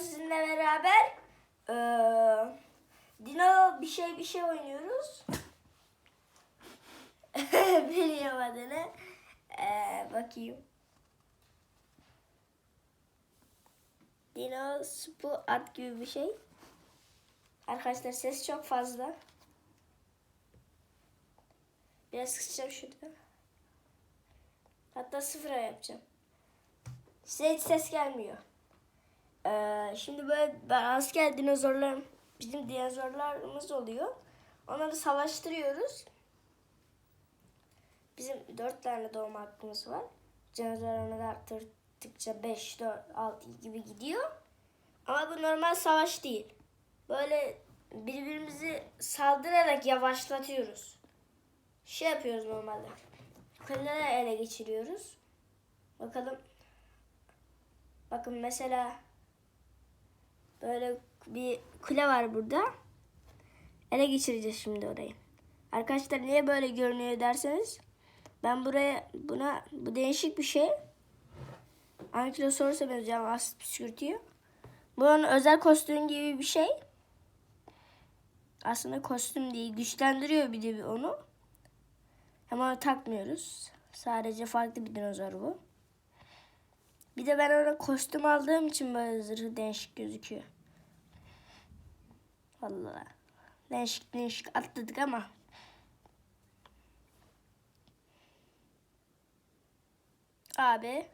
sizinle beraber eee Dino bir şey bir şey oynuyoruz. Biliyorum adını. Eee, bakayım. Dino Spu at gibi bir şey. Arkadaşlar ses çok fazla. Biraz kısacağım şurada. Hatta sıfıra yapacağım. Size hiç ses gelmiyor. Ee, şimdi böyle asker dinozorlarım, bizim dinozorlarımız oluyor. Onları savaştırıyoruz. Bizim dört tane doğum hakkımız var. Dinozorlarını arttırdıkça 5, 4, 6 gibi gidiyor. Ama bu normal savaş değil. Böyle birbirimizi saldırarak yavaşlatıyoruz. Şey yapıyoruz normalde. Kuleleri ele geçiriyoruz. Bakalım. Bakın mesela böyle bir kule var burada. Ele geçireceğiz şimdi orayı. Arkadaşlar niye böyle görünüyor derseniz ben buraya buna bu değişik bir şey. Ankylosaurus'a benziyor ama asit püskürtüyor. Bunun özel kostüm gibi bir şey. Aslında kostüm değil. Güçlendiriyor bir de onu. Ama takmıyoruz. Sadece farklı bir dinozor bu. Bir de ben ona kostüm aldığım için böyle zırhı değişik gözüküyor. Vallahi değişik değişik atladık ama. Abi.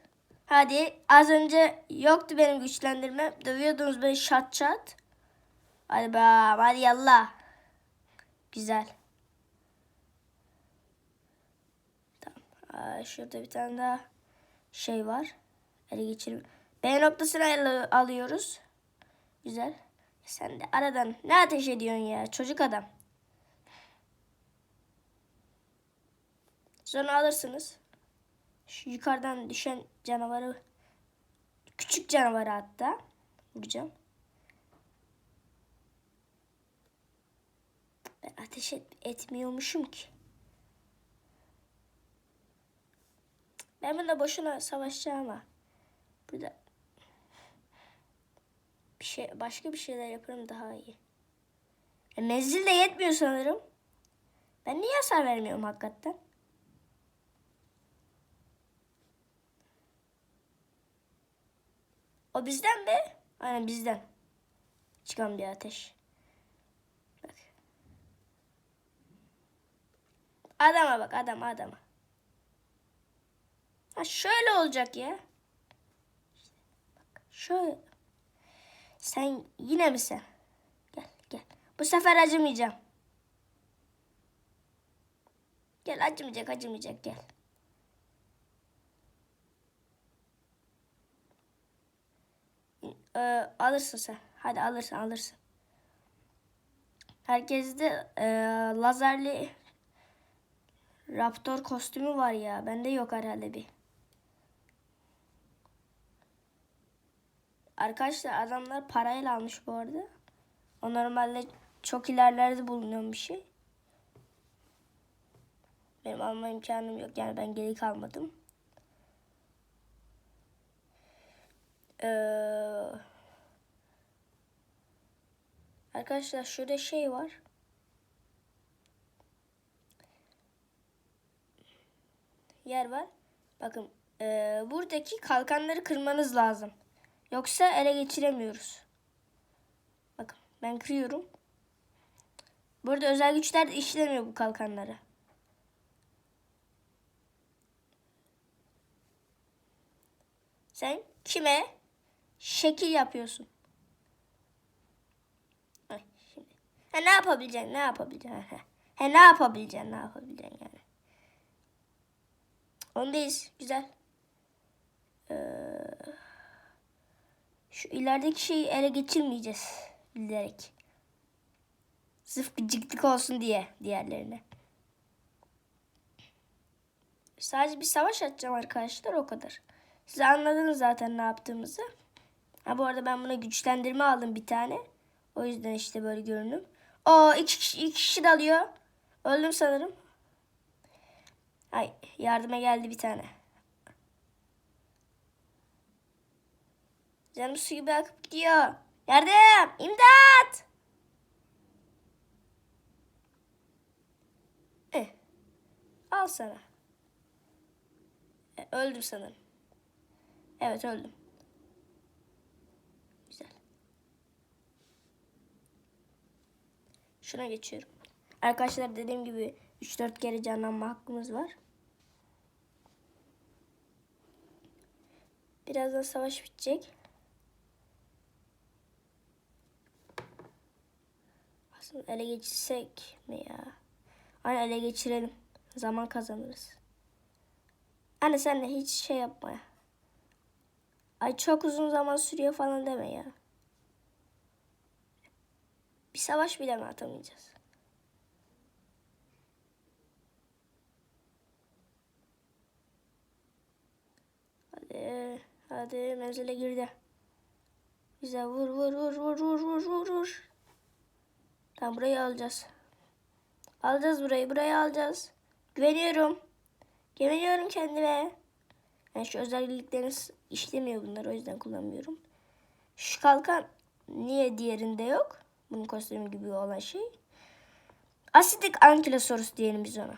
Hadi az önce yoktu benim güçlendirme. Dövüyordunuz beni şat şat. Hadi be hadi yallah. Güzel. Aa, şurada bir tane daha şey var. Ele geçirim. B noktasını al- alıyoruz. Güzel. Sen de aradan ne ateş ediyorsun ya çocuk adam. Sonra alırsınız. Şu yukarıdan düşen canavarı küçük canavarı hatta vuracağım. Ben ateş et, etmiyormuşum ki. Ben bununla boşuna savaşacağım ama. Burada bir şey başka bir şeyler yaparım daha iyi. E, menzil de yetmiyor sanırım. Ben niye hasar vermiyorum hakikaten? O bizden mi? Aynen bizden. Çıkan bir ateş. Bak. Adama bak adam adama. Ha şöyle olacak ya. Şöyle. Sen yine mi sen? Gel gel. Bu sefer acımayacağım. Gel acımayacak acımayacak gel. Ee, alırsın sen. Hadi alırsın alırsın. Herkeste e, lazerli Raptor kostümü var ya. Bende yok herhalde bir. Arkadaşlar adamlar parayla almış bu arada. O normalde çok ilerlerde bulunan bir şey. Benim alma imkanım yok. Yani ben geri kalmadım. Ee, arkadaşlar şurada şey var. Yer var. Bakın ee, buradaki kalkanları kırmanız lazım. Yoksa ele geçiremiyoruz. Bakın ben kırıyorum. Burada özel güçler de işlemiyor bu kalkanları. Sen kime şekil yapıyorsun? Ay, şimdi. Ha, ne yapabileceksin? Ne yapabileceksin? Ha, ha, ne yapabileceksin? Ne yapabileceksin yani? Ondayız. Güzel. Şu ilerideki şeyi ele geçirmeyeceğiz. Bilerek. Sırf gıcıklık olsun diye diğerlerine. Sadece bir savaş açacağım arkadaşlar o kadar. Siz anladınız zaten ne yaptığımızı. Ha bu arada ben buna güçlendirme aldım bir tane. O yüzden işte böyle görünüm. O iki kişi, iki kişi dalıyor. Öldüm sanırım. Ay yardıma geldi bir tane. Canım su gibi gidiyor. Yardım! İmdat! Eh. Al sana. E, öldüm sanırım. Evet öldüm. Güzel. Şuna geçiyorum. Arkadaşlar dediğim gibi 3-4 kere canlanma hakkımız var. Birazdan savaş bitecek. Ele geçirsek mi ya? Hani ele geçirelim. Zaman kazanırız. Anne sen de hiç şey yapma ya. Ay çok uzun zaman sürüyor falan deme ya. Bir savaş bile mi atamayacağız? Hadi, hadi menzile girdi. Güzel vur vur vur vur vur vur vur Tamam burayı alacağız. Alacağız burayı, burayı alacağız. Güveniyorum. Güveniyorum kendime. Yani şu özellikleriniz işlemiyor bunlar o yüzden kullanmıyorum. Şu kalkan niye diğerinde yok? Bunun kostümü gibi olan şey. Asidik Ankylosaurus diyelim biz ona.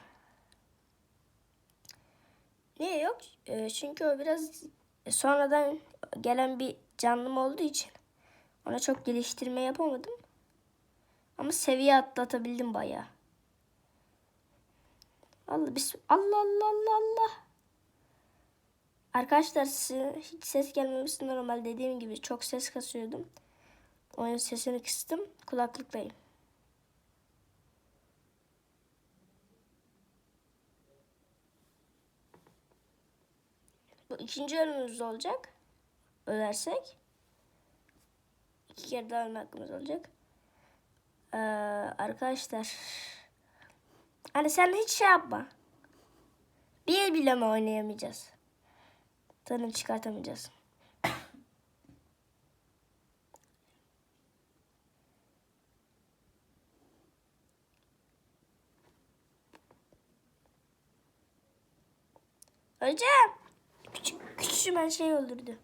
Niye yok? Ee, çünkü o biraz sonradan gelen bir canlım olduğu için ona çok geliştirme yapamadım. Ama seviye atlatabildim bayağı. Allah bis Allah Allah Allah Allah. Arkadaşlar size hiç ses gelmemesi normal dediğim gibi çok ses kasıyordum. Oyun sesini kıstım. Kulaklıktayım. Bu ikinci ölümümüz olacak. Ölersek. İki kere daha ölme hakkımız olacak. Ee, arkadaşlar. Hani sen hiç şey yapma. Bir bile mi oynayamayacağız? Tanım çıkartamayacağız. Öleceğim. Küçük, küçücümen şey öldürdü.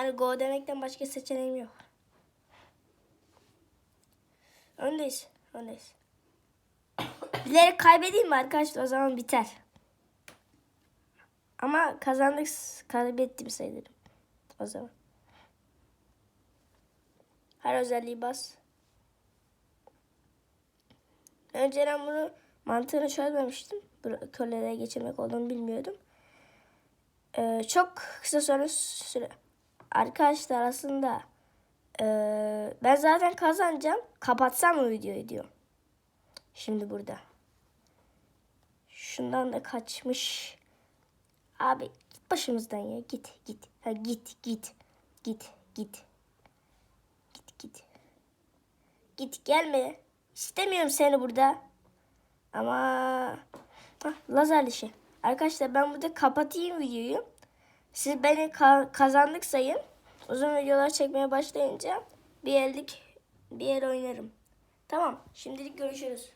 Hani go demekten başka seçeneğim yok. Öndeyiz. Öndeyiz. Bilerek kaybedeyim mi arkadaşlar? O zaman biter. Ama kazandık. Kaybettim sayılırım. O zaman. Her özelliği bas. Önceden bunu mantığını çözmemiştim. Kölelere geçirmek olduğunu bilmiyordum. Ee, çok kısa sonra süre. Arkadaşlar aslında ee, ben zaten kazanacağım. Kapatsam mı videoyu diyor. Şimdi burada. Şundan da kaçmış. Abi git başımızdan ya. Git git. Ha, git git. Git git. Git git. Git gelme. İstemiyorum seni burada. Ama Hah, lazer dişi. Arkadaşlar ben burada kapatayım videoyu. Siz beni ka- kazandık sayın. Uzun videolar çekmeye başlayınca bir ellik bir el oynarım. Tamam. Şimdilik görüşürüz.